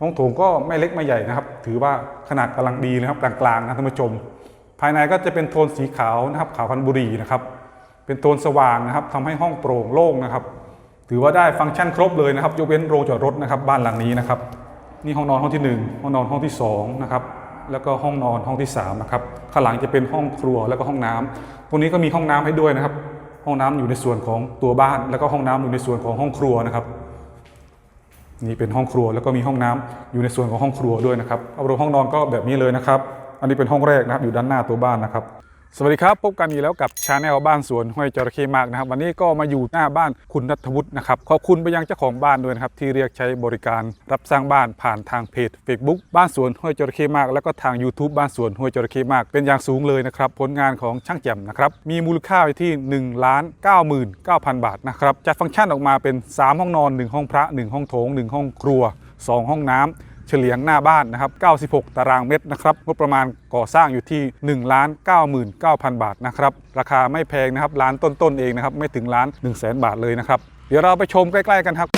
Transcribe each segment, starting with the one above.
ห้องโถงก็ไม่เล็กไม่ใหญ่นะครับ ถือว่าขนาดกำลังดีนะครับกลางๆนะท่านผู้ชม ภายในก็จะเป็นโทนสีขาวนะครับขาวพันธุ์บุรีนะครับ เป็นโทนสว่างนะครับทำให้ห้องโปร่งโล่งนะครับ ถือว่าได้ฟังก์ชันครบเลยนะครับยกเว้นโรงจอดรถนะครับ บ้านหลังนี้นะครับ นี่ห้องนอนห้องที่หนึ่งห้องนอนห้องที่สองนะครับแล้วก็ห้องนอนห้องที่สามนะครับข้างหลังจะเป็นห้องครัวแล้วก็ห้องน้ำตรงนี้ก็มีห้องน้ำให้ด้วยนะครับ ห้องน้ำอยู่ในส่วนของตัวบ้าน แล้วก็ห้องน้ำอยู่ในส่วนของห้องครัวนะครับ นี่เป็นห้องครัวแล้วก็มีห้องน้ำอยู่ในส่วนของห้องครัวด้วยนะครับเอารวมห้องนอนก็แบบนี้เลยนะครับ อันนี้เป็นห้องแรกนะครับอยู่ด้านหน้าตัวบ้านนะครับ สวัสดีครับ พบกันอีกแล้วกับชาแนลบ้านสวนห้วยจระเข้มากนะครับ วันนี้ก็มาอยู่หน้าบ้านคุณนัทวุฒินะครับ ขอบคุณไปยังเจ้าของบ้านด้วยนะครับ ที่เรียกใช้บริการรับสร้างบ้านผ่านทางเพจ Facebook บ้านสวนห้วยจระเข้มาก แล้วก็ทาง YouTube บ้านสวนห้วยจระเข้มาก เป็นอย่างสูงเลยนะครับ ผลงานของช่างแจ่มนะครับ มีมูลค่าไปที่1ล้าน99,000 บาทนะครับจัดฟังก์ชันออกมาเป็น 3 ห้องนอน 1 ห้องพระ 1 ห้องโถง 1 ห้องครัว 2 ห้องน้ำ เฉลียงหน้าบ้านนะครับ 96 ตารางเมตรนะครับ งบประมาณก่อสร้างอยู่ที่1ล้าน99,000 บาทนะครับ ราคาไม่แพงนะครับ ล้านต้นๆเองนะครับ ไม่ถึงล้าน 1 0 0 0 0 0 บาทเลยนะครับ เดี๋ยวเราไปชมใกล้ ๆ กันครับ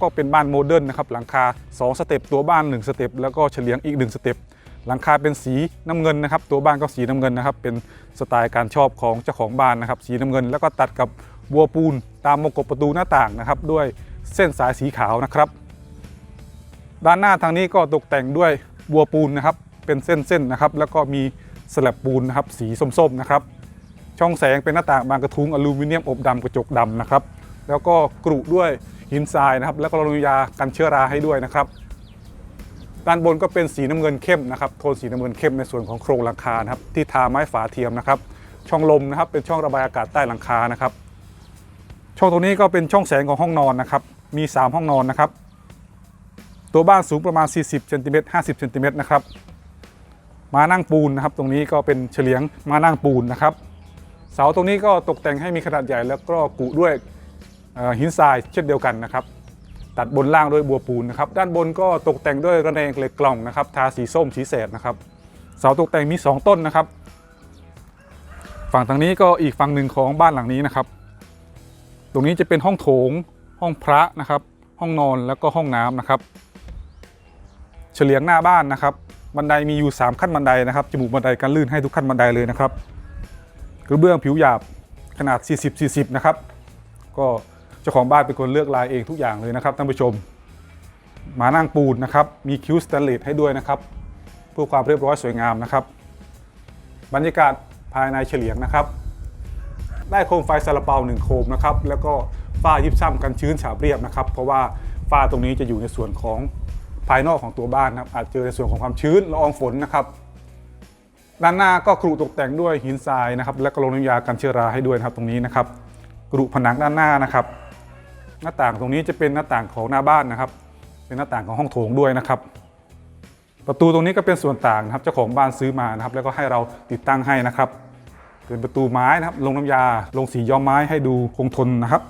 ก็เป็นบ้านโมเดิร์นนะครับหลังคา 2 สเต็ปตัวบ้าน 1 สเต็ปแล้วก็เฉลียงอีก 1 สเต็ปหลังคาเป็นสีน้ำเงินนะครับ ตัวบ้านก็สีน้ำเงินนะครับ เป็นสไตล์การชอบของเจ้าของบ้านนะครับ สีน้ำเงิน แล้วก็ตัดกับบัวปูนตามมงกบประตูหน้าต่างนะครับ ด้วยเส้นสายสีขาวนะครับ ด้านหน้าทางนี้ก็ตกแต่งด้วยบัวปูนนะครับ เป็นเส้นๆนะครับ แล้วก็มีสลับปูนนะครับ สีส้มๆนะครับ ช่องแสงเป็นหน้าต่างบานกระทุงอลูมิเนียมอบดำกระจกดำนะครับ แล้วก็กรุด้วย หินทรายนะครับ แล้วก็ลงยากันเชื้อราให้ด้วยนะครับ ด้านบนก็เป็นสีน้ำเงินเข้มนะครับ โทนสีน้ำเงินเข้มในส่วนของโครงหลังคานะครับ ที่ทาไม้ฝาเทียมนะครับ ช่องลมนะครับ เป็นช่องระบายอากาศใต้หลังคานะครับ ช่องตรงนี้ก็เป็นช่องแสงของห้องนอนนะครับ มี 3 ห้องนอนนะครับ ตัวบ้านสูงประมาณ 40เซนติเมตร50เซนติเมตรนะครับ มานั่งปูนนะครับ ตรงนี้ก็เป็นเฉลียงมานั่งปูนนะครับ เสาตรงนี้ก็ตกแต่งให้มีขนาดใหญ่แล้วก็กุด้วย หินทรายเช่นเดียวกันนะครับ ตัดบนล่างด้วยบัวปูนนะครับ ด้านบนก็ตกแต่งด้วยระแนงเหล็กกล่องนะครับ ทาสีส้มสีแสดนะครับ เสาตกแต่งมี 2 ต้นนะครับ ฝั่งทางนี้ก็อีกฝั่งหนึ่งของบ้านหลังนี้นะครับ ตรงนี้จะเป็นห้องโถง ห้องพระนะครับ ห้องนอนแล้วก็ห้องน้ำนะครับ เฉลียงหน้าบ้านนะครับ บันไดมีอยู่ 3 ขั้นบันไดนะครับ จมูกบันไดกันลื่นให้ทุกขั้นบันไดเลยนะครับ กระเบื้องผิวหยาบขนาด 40-40 นะครับ ก็ จ้าของบ้านเป็นคนเลือกลายเองทุกอย่างเลยนะครับท่านผู้ชม มานั่งปูนนะครับมีคิ้วสแตนเลสให้ด้วยนะครับเพื่อความเรียบร้อยสวยงามนะครับ บรรยากาศภายในเฉลียงนะครับ ได้โคมไฟซาลาเปาหนึ่งโคมนะครับแล้วก็ฝ้ายิบซ้ำกันชื้นฉาบเรียบนะครับ เพราะว่าฝ้าตรงนี้จะอยู่ในส่วนของภายนอกของตัวบ้านนะครับอาจเจอในส่วนของความชื้นละอองฝนนะครับด้านหน้าก็กรุตกแต่งด้วยหินทรายนะครับ และก็ลงน้ำยากันเชื้อราให้ด้วยนะครับตรงนี้นะครับกรุผนังด้านหน้านะครับ หน้าต่างตรงนี้จะเป็นหน้าต่างของหน้าบ้านนะครับ เป็นหน้าต่างของห้องโถงด้วยนะครับ ประตูตรงนี้ก็เป็นส่วนต่างนะครับเจ้าของบ้านซื้อมานะครับ แล้วก็ให้เราติดตั้งให้นะครับเป็นประตูไม้นะครับ ลงน้ำยา ลงสีย้อมไม้ให้ดูคงทนนะครับ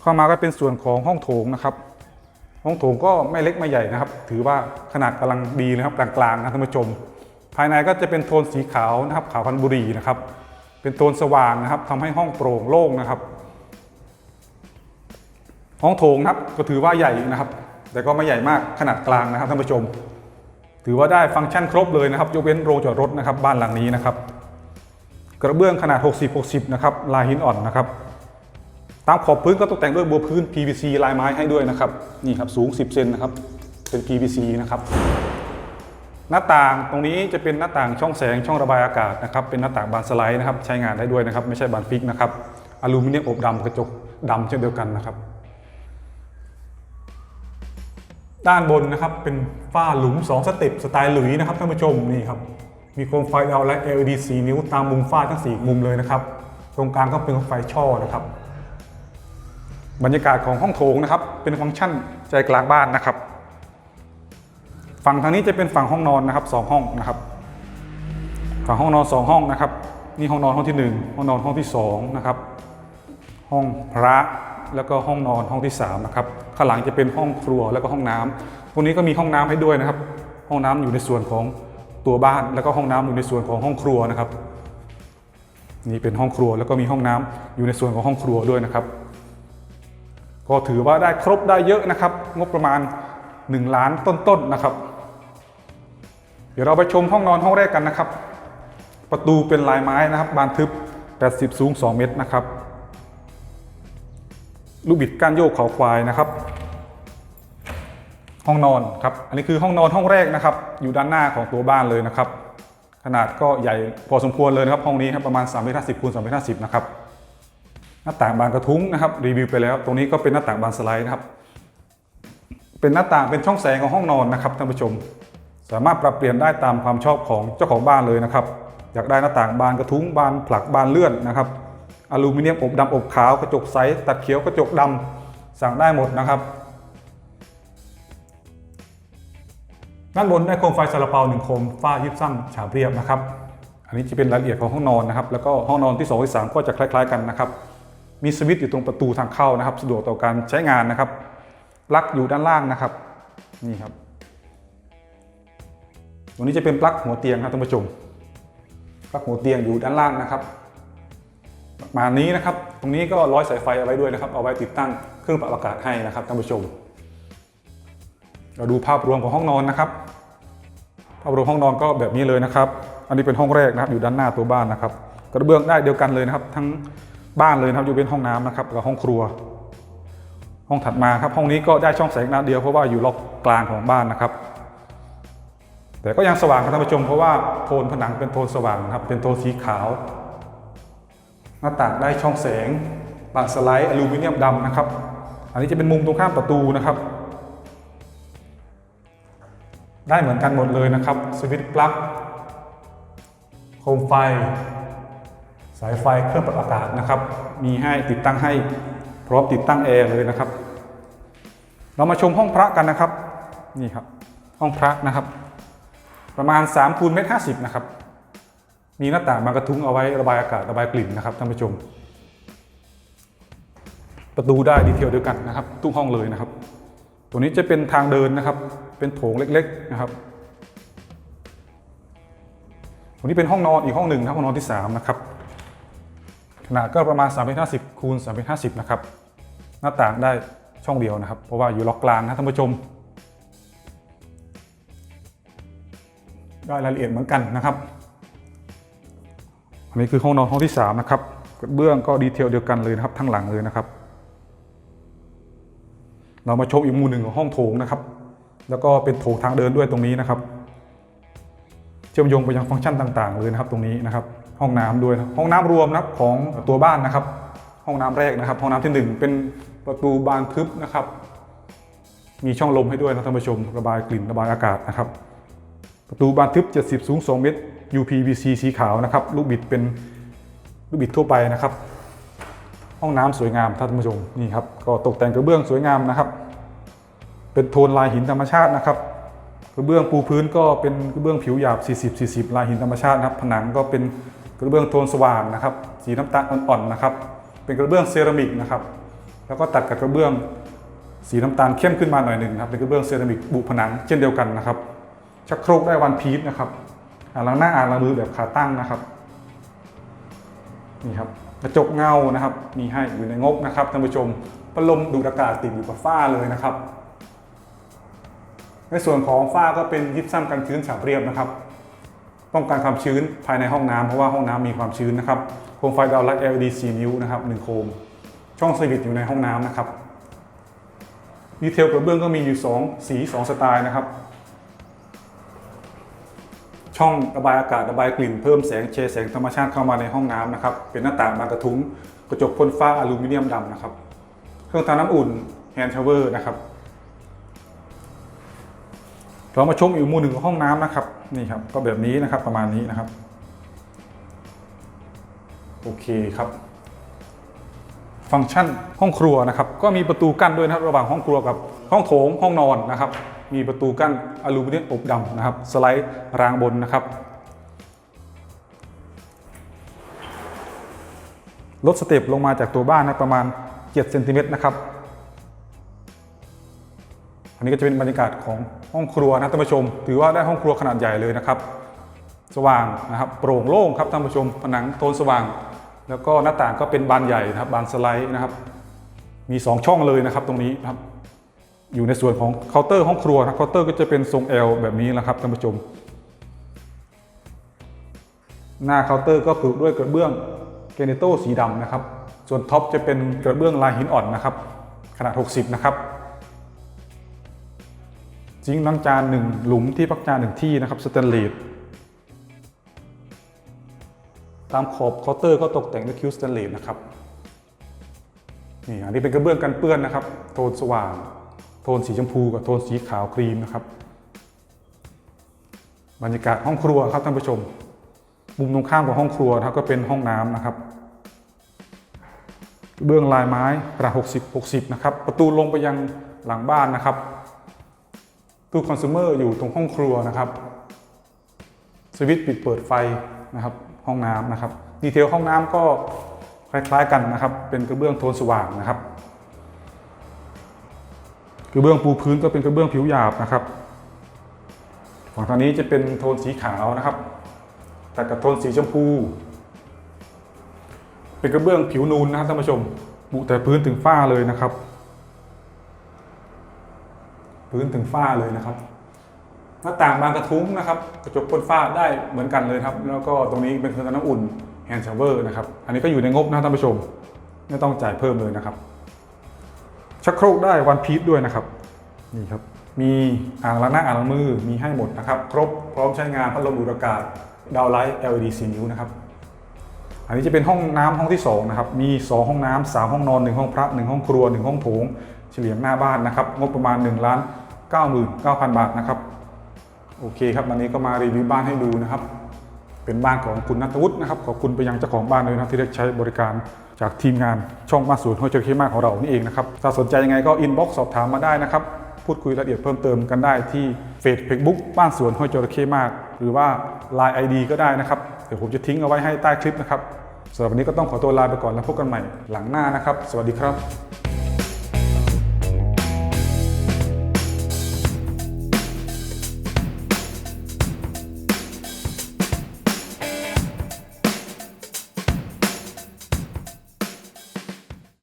เข้ามาก็เป็นส่วนของห้องโถงนะครับ ห้องโถงก็ไม่เล็กไม่ใหญ่นะครับ ถือว่าขนาดกำลังดีนะครับกลางๆนะท่านผู้ชม ภายในก็จะเป็นโทนสีขาวนะครับ ขาวพันธุ์บุรีนะครับ เป็นโทนสว่างนะครับทำให้ห้องโปร่งโล่งนะครับ ห้องโถงนะครับก็ถือว่าใหญ่นะครับ แต่ก็ไม่ใหญ่มากขนาดกลางนะครับท่านผู้ชม ถือว่าได้ฟังก์ชันครบเลยนะครับยกเว้นโรงจอดรถนะครับบ้านหลังนี้นะครับ กระเบื้องขนาด 60-60 นะครับลายหินอ่อนนะครับ ตามขอบพื้นก็ตกแต่งด้วยบัวพื้น PVC ลายไม้ให้ด้วยนะครับนี่ครับสูง 10 เซนนะครับเป็น PVC นะครับหน้าต่างตรงนี้จะเป็นหน้าต่างช่องแสงช่องระบายอากาศนะครับเป็นหน้าต่างบานสไลด์นะครับใช้งานได้ด้วยนะครับ ไม่ใช่บานฟิกนะครับอลูมิเนียมอบดำกระจกดำเช่นเดียวกันนะครับ ด้านบนนะครับเป็นฝ้าหลุม 2 สเต็ปสไตล์หลุยนะครับท่านผู้ชมนี่ครับมีโคมไฟ L และ LED 4นิ้วตามมุมฝ้าทั้ง4มุมเลยนะครับ ตรงกลางก็เป็นไฟช่อนะครับ บรรยากาศของห้องโถงนะครับ เป็นฟังก์ชันใจกลางบ้านนะครับ ฝั่งทางนี้จะเป็นฝั่งห้องนอนนะครับสองห้องนะครับ ฝั่งห้องนอนสองห้องนะครับ นี่ห้องนอนห้องที่หนึ่งห้องนอนห้องที่สองนะครับห้องพระแล้วก็ห้องนอนห้องที่สามนะครับ ข้างหลังจะเป็นห้องครัวแล้วก็ห้องน้ำตรงนี้ก็มีห้องน้ำให้ด้วยนะครับ ห้องน้ำอยู่ในส่วนของตัวบ้านแล้วก็ห้องน้ำอยู่ในส่วนของห้องครัวนะครับ นี่เป็นห้องครัวแล้วก็มีห้องน้ำอยู่ในส่วนของห้องครัวด้วยนะครับ ก็ถือว่าได้ครบได้เยอะนะครับ งบประมาณ 1 ล้านต้นๆนะครับ เดี๋ยวเราไปชมห้องนอนห้องแรกกันนะครับ ประตูเป็นลายไม้นะครับ บานทึบ 80 สูง 2 เมตรนะครับ ลูกบิดก้านโยกเขาควายนะครับ ห้องนอนครับอันนี้คือห้องนอนห้องแรกนะครับ อยู่ด้านหน้าของตัวบ้านเลยนะครับ ขนาดก็ใหญ่พอสมควรเลยนะครับห้องนี้ครับประมาณ3เมตร50คูณ3เมตร50นะครับหน้าต่างบานกระทุ้งนะครับรีวิวไปแล้ว ตรงนี้ก็เป็นหน้าต่างบานสไลด์นะครับ เป็นหน้าต่างเป็นช่องแสงของห้องนอนนะครับท่านผู้ชม สามารถปรับเปลี่ยนได้ตามความชอบของเจ้าของบ้านเลยนะครับ อยากได้หน้าต่างบานกระทุ้งบานผลักบานเลื่อนนะครับ อลูมิเนียมอบดำอบขาวกระจกใสตัดเขียวกระจกดำสั่งได้หมดนะครับด้านบนได้โคมไฟซาลาเปาหนึ่งโคมฝ้ายิบซ้ำฉาบเรียบนะครับ อันนี้จะเป็นรายละเอียดของห้องนอนนะครับ แล้วก็ห้องนอนที่2ที่3ก็จะคล้าย ๆกันนะครับ มีสวิตช์อยู่ตรงประตูทางเข้านะครับ สะดวกต่อการใช้งานนะครับปลั๊กอยู่ด้านล่างนะครับ นี่ครับ ตรงนี้จะเป็นปลั๊กหัวเตียงครับท่านผู้ชมปลั๊กหัวเตียงอยู่ด้านล่างนะครับ ประมาณนี้นะครับ ตรงนี้ก็ร้อยสายไฟเอาไว้ด้วยนะครับ เอาไว้ติดตั้งเครื่องปรับอากาศให้นะครับท่านผู้ชม เราดูภาพรวมของห้องนอนนะครับ ภาพรวมห้องนอนก็แบบนี้เลยนะครับ อันนี้เป็นห้องแรกนะครับ อยู่ด้านหน้าตัวบ้านนะครับ กระเบื้องได้เดียวกันเลยนะครับ ทั้งบ้านเลยนะครับอยู่เป็นห้องน้ำนะครับกับห้องครัว ห้องถัดมาครับ ห้องนี้ก็ได้ช่องแสงหนัดเดียวเพราะว่าอยู่ล็อกกลางของบ้านนะครับแต่ก็ยังสว่างครับท่านผู้ชมเพราะว่าโทนผนังเป็นโทนสว่างครับเป็นโทนสีขาว หน้าต่างได้ช่องแสงบานสไลด์อลูมิเนียมดำนะครับ อันนี้จะเป็นมุมตรงข้ามประตูนะครับ ได้เหมือนกันหมดเลยนะครับ สวิตช์ปลั๊กโคมไฟ สายไฟเครื่องปรับอากาศนะครับ มีให้ติดตั้งให้พร้อมติดตั้งแอร์เลยนะครับ เรามาชมห้องพระกันนะครับ นี่ครับ ห้องพระนะครับ ประมาณ3คูณเมตรห้นะครับ มีหน้าต่างบานกระทุ้งเอาไว้ระบายอากาศระบายกลิ่นนะครับท่านผู้ชม ประตูได้ดีเทลเดียวกันนะครับ ทุกห้องเลยนะครับ ตัวนี้จะเป็นทางเดินนะครับ เป็นโถงเล็กๆนะครับตัวนี้เป็นห้องนอนอีกห้องหนึ่งนะห้องนอนที่3นะครับขนาดก็ประมาณ3 5 0คูณ3 5 0นะครับ หน้าต่างได้ช่องเดียวนะครับ เพราะว่าอยู่ล็อกกลางนะท่านผู้ชมได้รายละเอียดเหมือนกันนะครับ อันนี้คือห้องนอนห้องที่3นะครับเบื้องก็ดีเทลเดียวกันเลยนะครับทั้งหลังเลยนะครับ เรามาชมอีกมุมหนึ่งของห้องโถงนะครับ แล้วก็เป็นโถงทางเดินด้วยตรงนี้นะครับ เชื่อมโยงไปยังฟังก์ชันต่างๆเลยนะครับตรงนี้นะครับ ห้องน้ำด้วยห้องน้ำรวมนะครับของตัวบ้านนะครับ ห้องน้ำแรกนะครับ ห้องน้ำที่หนึ่งเป็นประตูบานทึบนะครับ มีช่องลมให้ด้วยนะท่านผู้ชม ระบายกลิ่นระบายอากาศนะครับ ประตูบานทึบ 70 สูง 2 เมตร UPVC สีขาวนะครับ ลูกบิดเป็นลูกบิดทั่วไปนะครับ ห้องน้ำสวยงามท่านผู้ชมนี่ครับก็ตกแต่งกระเบื้องสวยงามนะครับ เป็นโทนลายหินธรรมชาตินะครับกระเบื้องปูพื้นก็เป็นกระเบื้องผิวหยาบ 40 40 ลายหินธรรมชาตินะครับ ผนังก็เป็นกระเบื้องโทนสว่างนะครับ สีน้ำตาลอ่อนๆนะครับ เป็นกระเบื้องเซรามิกนะครับ แล้วก็ตัดกับกระเบื้องสีน้ำตาลเข้มขึ้นมาหน่อยหนึ่งนะครับเป็นกระเบื้องเซรามิกบุผนังเช่นเดียวกันนะครับชักโครกได้วันพีชนะครับ ล้างหน้าอ่างล้างมือแบบขาตั้งนะครับนี่ครับกระจกเงานะครับมีให้อยู่ในงบนะครับท่านผู้ชมพัดลมดูดอากาศติดอยู่กับฝ้าเลยนะครับ ในส่วนของฝ้าก็เป็นยิปซัมกันชื้นฉาบเรียบนะครับ ป้องกันความชื้นภายในห้องน้ำเพราะว่าห้องน้ำมีความชื้นนะครับโคมไฟดาวไลท์ LED 4นิ้วนะครับ1โคม ช่องสวิตช์อยู่ในห้องน้ำนะครับดีเทลกระเบื้องก็มีอยู่ 2 สี 2 สไตล์นะครับ ช่องระบายอากาศระบายกลิ่นเพิ่มแสงเชแสงธรรมชาติเข้ามาในห้องน้ำนะครับเป็นหน้าต่างบานกระทุ้งกระจกพ่นฟ้าอลูมิเนียมดำนะครับ เครื่องทำน้ำอุ่นแฮนด์ชาวเวอร์นะครับเรามาชมอีกมุมหนึ่งของห้องน้ำนะครับนี่ครับก็แบบนี้นะครับประมาณนี้นะครับ โอเคครับ ฟังก์ชันห้องครัวนะครับ ก็มีประตูกั้นด้วยนะครับ ระหว่างห้องครัวกับห้องโถงห้องนอนนะครับ มีประตูกั้นอลูมิเนียมอบดำนะครับ สไลด์รางบนนะครับ ลดสเต็ปลงมาจากตัวบ้านนะประมาณ7เซนติเมตรนะครับอันนี้ก็จะเป็นบรรยากาศของห้องครัวนะท่านผู้ชม ถือว่าได้ห้องครัวขนาดใหญ่เลยนะครับ สว่างนะครับ โปร่งโล่งครับท่านผู้ชม ผนังโทนสว่าง แล้วก็หน้าต่างก็เป็นบานใหญ่นะครับ บานสไลด์นะครับ มี 2 ช่องเลยนะครับตรงนี้ครับ อยู่ในส่วนของเคาน์เตอร์ห้องครัวนะเคาน์เตอร์ก็จะเป็นทรง L แบบนี้นะครับท่านผู้ชม หน้าเคาน์เตอร์ก็ปลูกด้วยกระเบื้องเกเนโตสีดำนะครับ ส่วนท็อปจะเป็นกระเบื้องลายหินอ่อนนะครับ ขนาด 60 นะครับซิงค์ล้างจานหนึ่งหลุมที่พักจานหนึ่งที่นะครับสแตนเลสตามขอบเคาน์เตอร์ก็ตกแต่งด้วยคิวสแตนเลสนะครับนี่อันนี้เป็นกระเบื้องกันเปื้อนนะครับ โทนสว่าง โทนสีชมพูกับโทนสีขาวครีมนะครับ บรรยากาศห้องครัวครับท่านผู้ชม มุมตรงข้ามของห้องครัวนะครับก็เป็นห้องน้ำนะครับ เบื้องลายไม้ขนาด60 60นะครับ ประตูลงไปยังหลังบ้านนะครับ ตู้คอน sumer อยู่ตรงห้องครัวนะครับ สวิตช์ปิดเปิดไฟนะครับ ห้องน้ำนะครับ ดีเทลห้องน้ำก็คล้ายๆกันนะครับ เป็นกระเบื้องโทนสว่างนะครับ กระเบื้องปูพื้นก็เป็นกระเบื้องผิวหยาบนะครับฝั่งทางนี้จะเป็นโทนสีขาวนะครับแต่กับโทนสีชมพู เป็นกระเบื้องผิวนูนนะครับท่านผู้ชมบุแต่พื้นถึงฝ้าเลยนะครับ พื้นถึงฝ้าเลยนะครับหน้าต่างบานกระทุ้งนะครับ กระจกพ่นฝ้าได้เหมือนกันเลยครับ แล้วก็ตรงนี้เป็นเครื่องทำน้ำอุ่นแฮนด์ชาเวอร์นะครับ อันนี้ก็อยู่ในงบนะท่านผู้ชม ไม่ต้องจ่ายเพิ่มเลยนะครับ ชักโครกได้วันพีซด้วยนะครับนี่ครับมีอ่างล้างหน้าอ่างล้างมือมีให้หมดนะครับ ครบพร้อมใช้งานพัดลมดูดอากาศดาวไลท์ LED 4นิ้วนะครับอันนี้จะเป็นห้องน้ำห้องที่2นะครับมี 2 ห้องน้ำ3ห้องนอน 1 ห้องพระ 1 ห้องครัว 1 ห้องโถง เฉลี่ยหน้าบ้านนะครับงบประมาณ1ล้าน99,000 บาทนะครับโอเคครับวันนี้ก็มารีวิวบ้านให้ดูนะครับ เป็นบ้านของคุณนัทวุฒินะครับขอบคุณไปยังเจ้าของบ้านเลยนะที่ได้ใช้บริการจากทีมงานช่องบ้านสวนห้วยเจริญมากของเรานี่เองนะครับถ้าสนใจยังไงก็อินบ็อกซ์สอบถามมาได้นะครับพูดคุยรายละเอียดเพิ่มเติมกันได้ที่เฟซเฟซบุ๊กบ้านสวนห้วยจระเข้มาก หรือว่า Line ID ก็ได้นะครับ เดี๋ยวผมจะทิ้งเอาไว้ให้ใต้คลิปนะครับสำหรับวันนี้ก็ต้องขอตัวลาไปก่อนแล้วพบกันใหม่หลังหน้านะครับ สวัสดีครับ